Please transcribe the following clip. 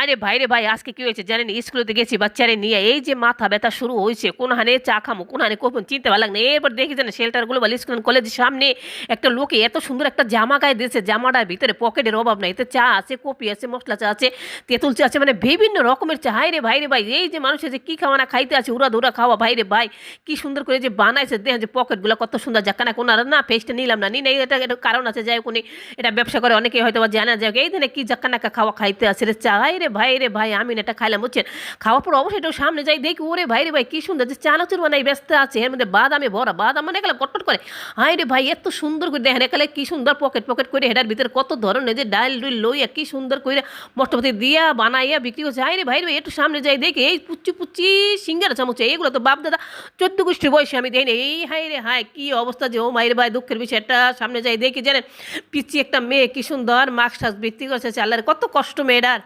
আরে ভাই রে ভাই, আজকে কি হয়েছে জানেন? স্কুলেতে গেছি, বাচ্চারে নিয়ে এই যে মাথা ব্যথা শুরু হয়েছে কোন হানে চা খামো কোন হানে কখন চিনতে লাগে না। এরপর দেখি জানেন শেল্টার গ্লোবাল স্কুল কলেজের সামনে একটা লোকে এত সুন্দর একটা জামা গায়ে দিয়েছে, জামাটার ভিতরে পকেটের অভাব নাই। এতে চা আছে কপি আছে, মশলা চা আছে, তেঁতুল চা আছে মানে বিভিন্ন রকমের চা। হাই রে ভাই রে ভাই, এই যে মানুষের যে কী খাওয়া না খাইতে আছে উড়া ধুরা খাওয়া, ভাই রে ভাই, কি সুন্দর করে যে বানাইছে, দেখেন যে পকেটগুলো কত সুন্দর। যাকা না কোনো না ফেসটা নিলাম না নি নাই, এটা একটা কারণ আছে, যাই হোক উনি এটা ব্যবসা করে অনেকে হয়তো বা জানা যায় এই দিনে কি যাকা নাকা খাওয়া খাইতে আছে রে চা। হাই রে ভাই রে ভাই, আমি এটা খাইলাম, বুঝছেন? খাওয়ার পর অবশ্যই একটু সামনে যাই দেখি, ওরে ভাই, রে ভাই, কি সুন্দর যে চানাচুর বানাই ব্যস্ত আছে। এর মধ্যে বাদামে ভরা বাদাম মানে এগুলো কটকট করে। হাই রে ভাই, এত সুন্দর করে দেখেন একালে কি সুন্দর পকেট পকেট করে হেডার ভিতরে কত ধরনের যে ডাইল ডুইল লইয়া কি সুন্দর করে মষ্টপতি দিয়া বানাইয়া বিক্রি করছে। হাই রে ভাই, রে একটু সামনে যাই দেখি, এই পুচ্চি পুচ্চি সিঙ্গার চামচ এইগুলো তো বাপ দাদা, চোদ্দ গোষ্ঠী বয়সে আমি দেখি না এই হাই রে হাই কি অবস্থা যে, ও মায়ের ভাই, দুঃখের বিষয় একটা সামনে যাই দেখি, জানেন? পিচ্ছি একটা মেয়ে, কি সুন্দর মাস্ক টাস্ক বিক্রি করছে আল্লাহর কত কষ্ট মেয়েটার